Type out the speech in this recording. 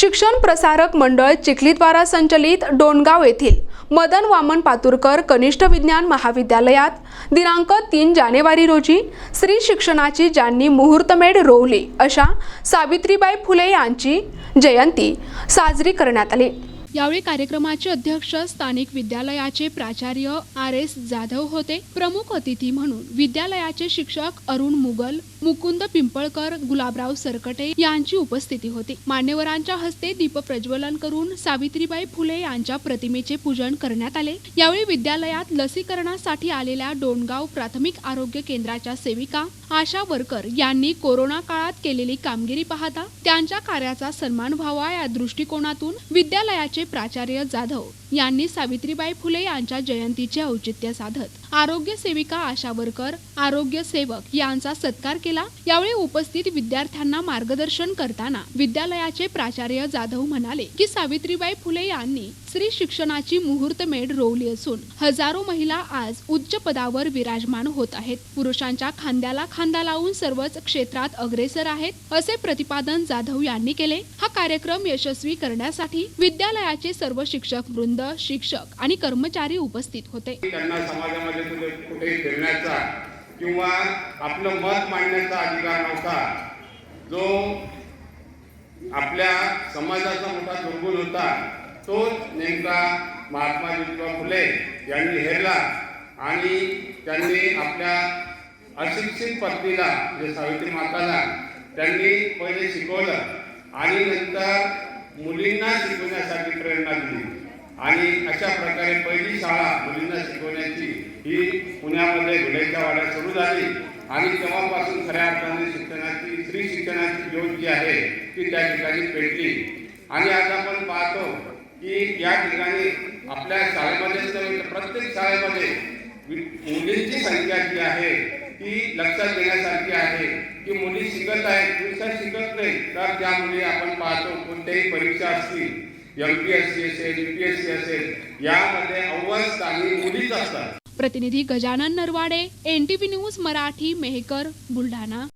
शिक्षण प्रसारक मंडळ चिखलीद्वारा संचलित डोणगाव येथील मदन वामन पातुरकर कनिष्ठ विज्ञान महाविद्यालयात दिनांक तीन जानेवारी रोजी स्त्री शिक्षणाची ज्यांनी मुहूर्तमेढ रोवली अशा सावित्रीबाई फुले यांची जयंती साजरी करण्यात आली. यावेळी कार्यक्रमाचे अध्यक्ष स्थानिक विद्यालयाचे प्राचार्य आर एस जाधव होते. प्रमुख अतिथी म्हणून विद्यालयाचे शिक्षक अरुण मुगल मुकुंद पिंपळकर गुलाबराव सरकटे यांची उपस्थिती होती. मान्यवरांच्या हस्ते दीप प्रज्वलन करून सावित्रीबाई फुले यांच्या प्रतिमेचे पूजन करण्यात आले. यावेळी विद्यालयात लसीकरणासाठी आलेल्या डोणगाव प्राथमिक आरोग्य केंद्राच्या सेविका आशा वर्कर यांनी कोरोना काळात केलेली कामगिरी पाहता त्यांच्या कार्याचा सन्मान व्हावा या दृष्टिकोनातून विद्यालयाचे प्राचार्य जाधव यांनी सावित्रीबाई फुले यांच्या जयंतीचे औचित्य साधत आरोग्य सेविका आशा वर्कर आरोग्य सेवक यांचा सत्कार केला. यावेळी उपस्थित विद्यार्थ्यांना मार्गदर्शन करताना विद्यालयाचे प्राचार्य जाधव म्हणाले की सावित्रीबाई फुले यांनी स्त्री शिक्षणाची मुहूर्तमेढ रोवली असून हजारो महिला आज उच्च पदावर विराजमान होत आहेत. पुरुषांच्या खांद्याला खांदा लावून सर्वच क्षेत्रात अग्रेसर आहेत असे प्रतिपादन जाधव यांनी केले. हा कार्यक्रम यशस्वी करण्यासाठी विद्यालयाचे सर्व शिक्षक वृंद शिक्षक आणि कर्मचारी उपस्थित होते. त्यांना समाजामध्ये कुठे फिरण्याचा किंवा आपलं मत मांडण्याचा अधिकार नव्हता. जो आपल्या समाजाचा मोठा दुर्गुण होता तोच नेमका महात्मा ज्योतिबा फुले यांनी हेरला आणि त्यांनी आपल्या अशिक्षित पत्नीला म्हणजे सावित्री माताला त्यांनी पहिले शिकवलं आणि नंतर मुलींना शिकवण्यासाठी प्रेरणा दिली. आणि अशा प्रकारे पहिली शाळा मुलींना शिकवण्याची ही पुण्यामध्ये घुलेच्या वाड्यात सुरू झाली. आणि तेव्हापासून खऱ्या अर्थाने शिक्षणाची स्त्री शिक्षणाची ज्योत जी आहे ती त्या ठिकाणी पेटली. आणि आज आपण पाहतो की या ठिकाणी आपल्या शाळेमध्ये तर प्रत्येक शाळेमध्ये मुलींची संख्या जी आहे ती लक्षात घेण्यासारखी आहे. की मुली शिकत आहेत पुरुष शिकत नाही. तर त्या मुली आपण पाहतो कोणत्याही परीक्षा असतील एम पी एस सी असेल यू पी एस सी असेल यामध्ये अव्वल स्थानी मुलीच असतात. प्रतिनिधी Gajanan Narwade N T V news Marathi Mehkar Buldhana.